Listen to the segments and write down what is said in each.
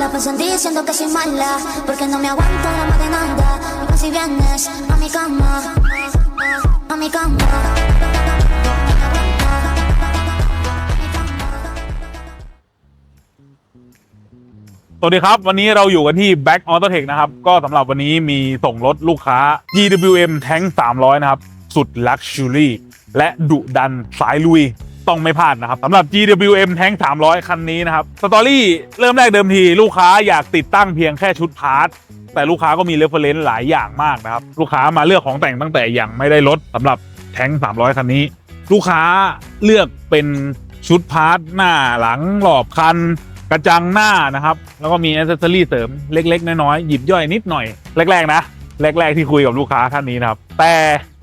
la pasan diciendo que soy mala, porque no me aguanto drama de nada. Y si vienes a mi cama, a mi cama. สวัสดีครับ วันนี้เราอยู่กันที่ Back Auto Tech นะครับ ก็สำหรับวันนี้มีส่งรถลูกค้า GWM Tank 300 นะครับ สุด Luxury และดุดันสายลุย ต้องไม่พลาดนะครับสำหรับ GWM Tank 300 คันนี้นะครับสตอรี่เริ่มแรกเดิมที ลูกค้าอยากติดตั้งเพียงแค่ชุดพาร์ทแต่ลูกค้าก็มีเรฟเฟรนซ์หลายอย่างมากนะครับลูกค้ามาเลือกของแต่งตั้งแต่อยังไม่ได้ลดสำหรับแท้ง300 คันนี้ ลูกค้าเลือกเป็นชุดพาร์ทหน้าหลังหลอบคันกระจังหน้านะครับ แล้วก็มีอ c เซสซอรี่เสริมเล็ก ๆ น้อย ๆ หยิบย่อยนิดหน่อย แรก ๆ นะ แรก ๆ ที่คุยกับลูกค้าท่านนี้นะครับ แต่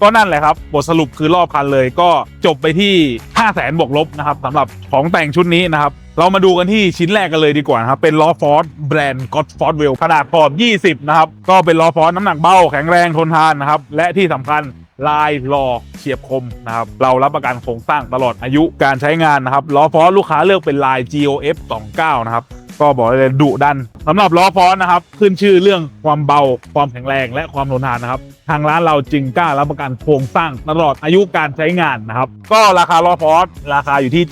ก็นั่นแหละครับ บทสรุปคือรอบคันเลยก็จบไปที่ 5 0 0แสนบวกลบนะครับสำหรับของแต่งชุดนี้นะครับ เรามาดูกันที่ชิ้นแรกกันเลยดีกว่านะครับ เป็นล้อฟอร์ดแบรนด์ก็อดฟอร์ดเวลขนาดขอบ 20 นะครับ ก็เป็นล้อฟอร์ดน้ำหนักเบาแข็งแรงทนทานนะครับ และที่สำคัญ ลายหล่อเฉียบคมนะครับ เรารับประกันโครงสร้างตลอดอายุการใช้งานนะครับล้อฟอร์ดลูกค้าเลือกเป็นลาย GOF 29นะครับก็บอกเลยดุดันสำหรับล้อฟอนนะครับ ขึ้นชื่อเรื่องความเบาความแข็งแรงและความทนทานนะครับ ทางร้านเราจึงกล้ารับประกันโครงสร้างตลอดอายุการใช้งานนะครับ ก็ราคาล้อฟอนราคาอยู่ที่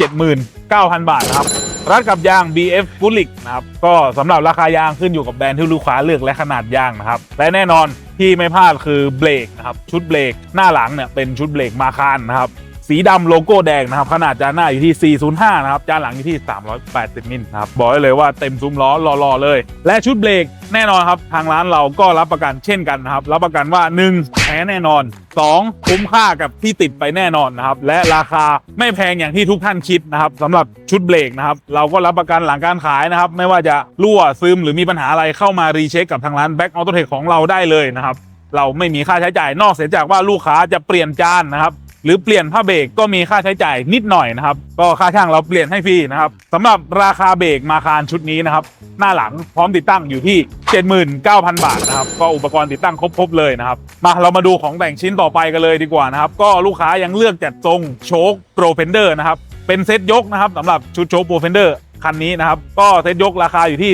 79,000 บาทนะครับ รัดกับยาง BF f u l i c นะครับ ก็สำหรับราคายางขึ้นอยู่กับแบรนด์ที่ลูกค้าเลือกและขนาดยางนะครับ และแน่นอนที่ไม่พลาดคือเบรกนะครับ ชุดเบรกหน้าหลังเนี่ยเป็นชุดเบรกมาคานนะครับ สีดำโลโก้แดงนะครับ ขนาดจานหน้าอยู่ที่ 405 นะครับ จานหลังอยู่ที่ 380 มิลนะครับ บอกได้เลยว่าเต็มซุ้มล้อรอๆเลย และชุดเบรกแน่นอนครับ ทางร้านเราก็รับประกันเช่นกันนะครับ รับประกันว่า 1 แท้แน่นอน 2 คุ้มค่ากับที่ติดไปแน่นอนนะครับ และราคาไม่แพงอย่างที่ทุกท่านคิดนะครับสำหรับชุดเบรกนะครับ เราก็รับประกันหลังการขายนะครับ ไม่ว่าจะรั่วซึมหรือมีปัญหาอะไรเข้ามารีเช็คกับทางร้าน Back Auto Tech ของเราได้เลยนะครับ เราไม่มีค่าใช้จ่ายนอกเสียจากว่าลูกค้าจะเปลี่ยนจานนะครับ หรือเปลี่ยนผ้าเบรกก็มีค่าใช้จ่ายนิดหน่อยนะครับก็ค่าช่างเราเปลี่ยนให้ฟรีนะครับสำหรับราคาเบรกมาคารชุดนี้นะครับหน้าหลังพร้อมติดตั้งอยู่ที่ 79,000 บาทนะครับก็อุปกรณ์ติดตั้งครบๆเลยนะครับมาเรามาดูของแต่งชิ้นต่อไปกันเลยดีกว่านะครับก็ลูกค้ายังเลือกจัดทรงโชคโปรเฟนเดอร์นะครับเป็นเซตยกนะครับสำหรับชุดโชคโปรเฟนเดอร์คันนี้นะครับก็เซตยกราคาอยู่ที่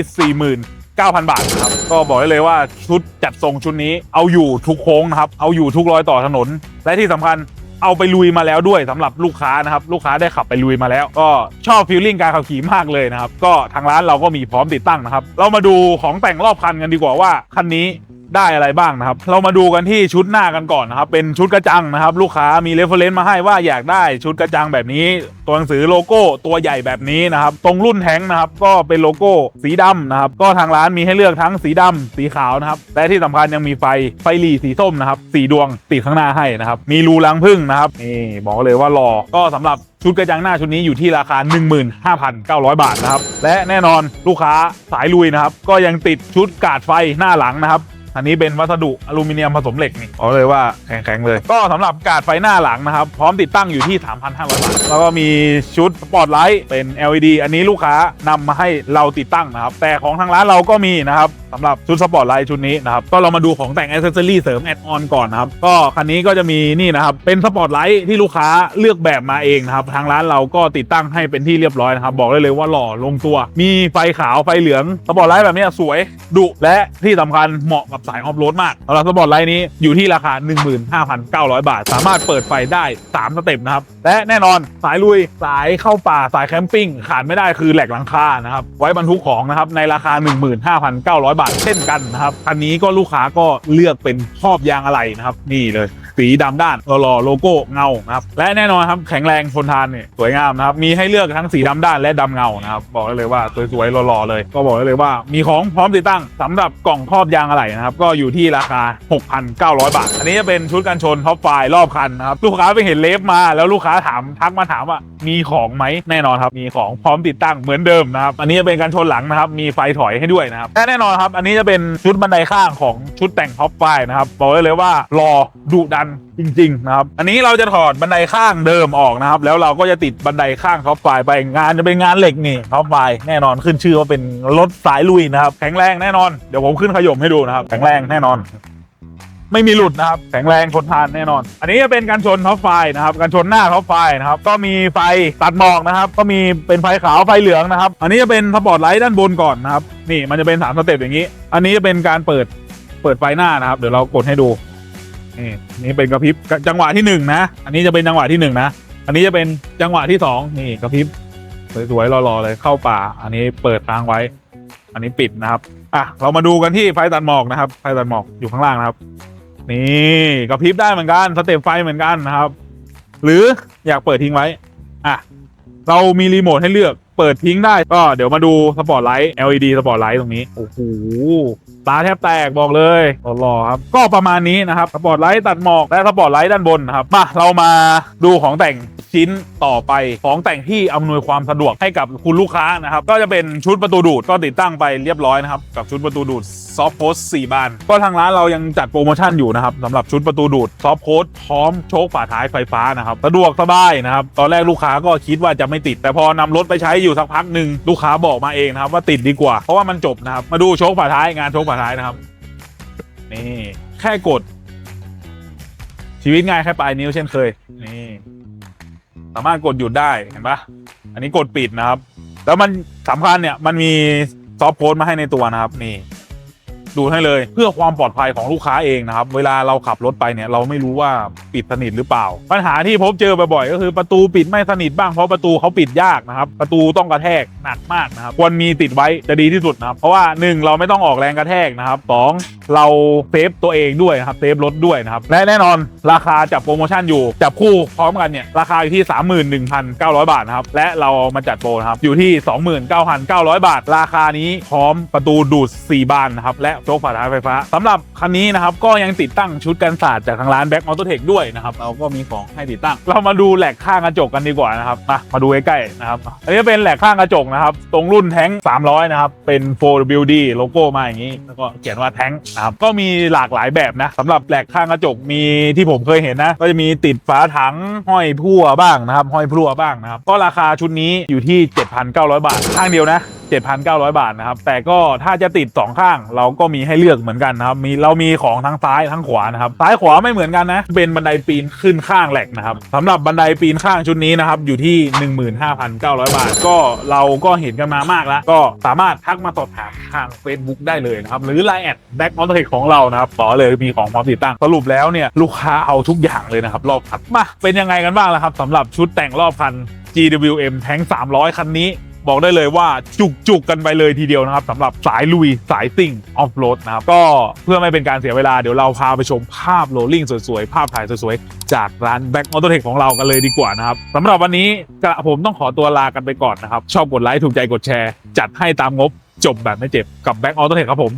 40,000 9,000 บาทนะครับก็บอกได้เลยว่าชุดจัดทรงชุดนี้เอาอยู่ทุกโค้งนะครับ เอาอยู่ทุกรอยต่อถนน และที่สำคัญ เอาไปลุยมาแล้วด้วยสำหรับลูกค้านะครับลูกค้าได้ขับไปลุยมาแล้ว ก็ชอบฟีลลิ่งการขับขี่มากเลยนะครับก็ทางร้านเราก็มีพร้อมติดตั้งนะครับ เรามาดูของแต่งรอบคันกันดีกว่าว่าคันนี้ ได้อะไรบ้างนะครับ เรามาดูกันที่ชุดหน้ากันก่อนนะครับ เป็นชุดกระจังนะครับ ลูกค้ามีเรฟเฟรนซ์มาให้ว่าอยากได้ชุดกระจังแบบนี้ ตัวหนังสือโลโก้ตัวใหญ่แบบนี้นะครับ ตรงรุ่นแท้งนะครับ ก็เป็นโลโก้สีดำนะครับ ก็ทางร้านมีให้เลือกทั้งสีดำสีขาวนะครับ และที่สำคัญยังมีไฟไฟหลีสีส้มนะครับสีดวงติดข้างหน้าให้นะครับ มีรูรังพึ่งนะครับนี่บอกเลยว่ารอก็สำหรับชุดกระจังหน้าชุดนี้อยู่ที่ราคา 15,900 บาทนะครับ และแน่นอนลูกค้าสายลุยนะครับ ก็ยังติดชุดกาดไฟหน้าหลังนะครับ อันนี้เป็นวัสดุอลูมิเนียมผสมเหล็กนี่บอกเลยว่าแข็งๆเลย ก็สำหรับกาดไฟหน้าหลังนะครับ พร้อมติดตั้งอยู่ที่ 3,500 บาท แล้วก็มีชุดสปอตไลท์เป็น LED อันนี้ลูกค้านำมาให้เราติดตั้งนะครับ แต่ของทางร้านเราก็มีนะครับ สำหรับชุดสปอร์ตไลท์ชุดนี้นะครับก็เรามาดูของแต่งอ c เซสซอรี่เสริมแอดออนก่อนนะครับก็คันนี้ก็จะมีนี่นะครับเป็นสปอร์ตไลท์ที่ลูกค้าเลือกแบบมาเองนะครับทางร้านเราก็ติดตั้งให้เป็นที่เรียบร้อยนะครับบอกได้เลยว่าหล่อลงตัว มีไฟขาวไฟเหลืองสปอร์ตไลท์แบบนี้สวยดุและที่สำคัญเหมาะกับสายออฟโรดมากสำหรับสปอร์ตไลท์นี้อยู่ที่ราคา 15,900 บาท สามารถเปิดไฟได้ 3 สเต็ปนะครับ และแน่นอนสายลุยสายเข้าป่าสายแคมปิ้งขาดไม่ได้คือแหลกหลังคานะครับไว้บรรทุกของนะครับในราคา 15,900 บาทเช่นกันนะครับอันนี้ก็ลูกค้าก็เลือกเป็นครอบยางอะไหล่นะครับ นี่เลย สีดำด้านหล่อโลโก้เงานะครับและแน่นอนครับแข็งแรงทนทานเนี่ยสวยงามนะครับมีให้เลือกทั้งสีดำด้านและดำเงานะครับบอกได้เลยว่าสวยๆหล่อๆเลย ก็บอกได้เลยว่ามีของพร้อมติดตั้งสำหรับกล่องครอบยางอะไหล่นะครับก็อยู่ที่ราคา 6,900 บาท อันนี้จะเป็นชุดกันชนท็อปไฟล์รอบคันนะครับลูกค้าไปเห็นเลฟมาแล้วลูกค้าถามทักมาถามว่ามีของไหมแน่นอนครับมีของพร้อมติดตั้งเหมือนเดิมนะครับอันนี้จะเป็นกันชนหลังนะครับมีไฟถอยให้ด้วยนะครับและแน่นอนครับอันนี้จะเป็นชุดบันไดข้างของชุดแต่งท็อปไฟล์นะครับบอกได้เลยว่ารอดุดันจริงๆนะครับ อันนี้เราจะถอดบันไดข้างเดิมออกนะครับ แล้วเราก็จะติดบันไดข้างท็อปไฟไปงานจะเป็นงานเหล็กนี่ท็อปไฟแน่นอนขึ้นชื่อว่าเป็นรถสายลุยนะครับ แข็งแรงแน่นอน เดี๋ยวผมขึ้นขยมให้ดูนะครับ แข็งแรงแน่นอนไม่มีหลุดนะครับแข็งแรงทนทานแน่นอน อันนี้จะเป็นการชนท็อปไฟนะครับการชนหน้าท็อปไฟนะครับก็มีไฟตัดหมอกนะครับ ก็มีเป็นไฟขาวไฟเหลืองนะครับ อันนี้จะเป็นสปอร์ตไลท์ด้านบนก่อนนะครับนี่มันจะเป็นสามสเต็ปอย่างนี้ อันนี้จะเป็นการเปิดเปิดไฟหน้านะครับ เดี๋ยวเรากดให้ดู นี่นี่เป็นกระพริบจังหวะที่หนึ่งนะ อันนี้จะเป็นจังหวะที่หนึ่งนะ อันนี้จะเป็นจังหวะที่สองนี่กระพริบสวยๆรอๆเลยเข้าป่า อันนี้เปิดทางไว้ อันนี้ปิดนะครับอะเรามาดูกันที่ไฟตัดหมอกนะครับ ไฟตัดหมอกอยู่ข้างล่างนะครับ นี่กระพริบได้เหมือนกันสเต็ปไฟเหมือนกันนะครับ หรืออยากเปิดทิ้งไว้อะเรามีรีโมทให้เลือก เปิดทิ้งได้ก็เดี๋ยวมาดูสปอร์ตไลท์ LED สปอร์ตไลท์ตรงนี้ โอ้โหตาแทบแตกบอกเลยรอๆครับ ก็ประมาณนี้นะครับสปอร์ตไลท์ตัดหมอกและสปอร์ตไลท์ด้านบนนะครับมาเรามาดูของแต่งชิ้นต่อไปของแต่งที่อำนวยความสะดวกให้กับคุณลูกค้านะครับก็จะเป็นชุดประตูดูดก็ติดตั้งไปเรียบร้อยนะครับกับชุดประตูดูดซอฟต์โพส4บาน ก็ทางร้านเรายังจัดโปรโมชั่นอยู่นะครับสำหรับชุดประตูดูดซอฟต์โพสพร้อมโชคฝาท้ายไฟฟ้านะครับสะดวกสบายนะครับตอนแรกลูกค้าก็คิดว่าจะไม่ติด แต่พอนำรถไปใช้อยู่สักพักหนึ่งลูกค้าบอกมาเองนะครับว่าติดดีกว่า เพราะว่ามันจบนะครับ มาดูโชคฝาท้ายงานโชคฝาท้ายนะครับ นี่ แค่กด ชีวิตง่ายแค่ปลายนิ้วเช่นเคย นี่ สามารถกดหยุดได้เห็นปะอันนี้กดปิดนะครับ แล้วมันสำคัญเนี่ยมันมีซอฟต์โค้ดมาให้ในตัวนะครับ นี่ ดูให้เลย เพื่อความปลอดภัยของลูกค้าเองนะครับ เวลาเราขับรถไปเนี่ยเราไม่รู้ว่าปิดสนิทหรือเปล่า ปัญหาที่พบเจอบ่อยๆก็คือประตูปิดไม่สนิทบ้างเพราะประตูเขาปิดยากนะครับ ประตูต้องกระแทกหนักมากนะครับควรมีติดไว้จะดีที่สุดนะครับ เพราะว่าหนึ่งเราไม่ต้องออกแรงกระแทกนะครับสองเราเซฟตัวเองด้วยนะครับเซฟรถด้วยนะครับและแน่นอนราคาจับโปรโมชั่นอยู่จับคู่พร้อมกันเนี่ยราคาอยู่ที่ 31,900 บาทนะครับและเรามาจัดโปรนะครับอยู่ที่ 29,900 บาท ราคานี้พร้อมประตูดูด 4 บานนะครับและโชคฝาท้ายไฟฟ้าสำหรับคันนี้นะครับก็ยังติดตั้งชุดกันศาสตร์จากทางร้านแบ็กมอเตอร์เทคด้วยนะครับเราก็มีของให้ติดตั้ง เรามาดูแหลกข้างกระจกกันดีกว่านะครับมามาดูใกล้ๆนะครับอันนี้เป็นแหลกข้างกระจกนะครับตรงรุ่นแท้ง300นะครับเป็น 4WD โลโก้มาอย่างนี้ แล้วก็เขียนว่าแท้งนะครับก็มีหลากหลายแบบนะสำหรับแหลกข้างกระจกมีที่ผมเคยเห็นนะก็จะมีติดฝาถังห้อยพั่วบ้างนะครับห้อยพั่วบ้างนะครับก็ราคาชุดนี้อยู่ที่ 7,900 บาทข้างเดียวนะ 7,900 บาทนะครับ แต่ก็ถ้าจะติด 2 ข้างเราก็มีให้เลือกเหมือนกันนะครับ มีเรามีของทั้งซ้ายทั้งขวานะครับ ซ้ายขวาไม่เหมือนกันนะ เป็นบันไดปีนขึ้นข้างแหลกนะครับสำหรับบันไดปีนข้างชุดนี้นะครับ อยู่ที่ 15,900 บาท ก็เราก็เห็นกันมามากแล้ว ก็สามารถทักมาสอบถามทาง Facebook ได้เลยนะครับ หรือ Line แอดแบ็กอเตอร์เทคของเรานะครับต่อเลยมีของพร้อมติดตั้งสรุปแล้วเนี่ยลูกค้าเอาทุกอย่างเลยนะครับรอบคันมาเป็นยังไงกันบ้างล่ะครับสำหรับชุดแต่งรอบคัน GWM แทง300 คันนี้ บอกได้เลยว่าจุกจุกกันไปเลยทีเดียวนะครับสำหรับสายลุยสายติ่งออฟโรดนะครับ ก็เพื่อไม่เป็นการเสียเวลาเดี๋ยวเราพาไปชมภาพโรลลิ่งสวยๆ ภาพถ่ายสวยๆ จากร้าน Back Auto Tech ของเรากันเลยดีกว่านะครับสำหรับวันนี้กระผมต้องขอตัวลากันไปก่อนนะครับ ชอบกดไลค์ถูกใจกดแชร์ จัดให้ตามงบจบแบบไม่เจ็บกับ Back Auto Tech ครับผม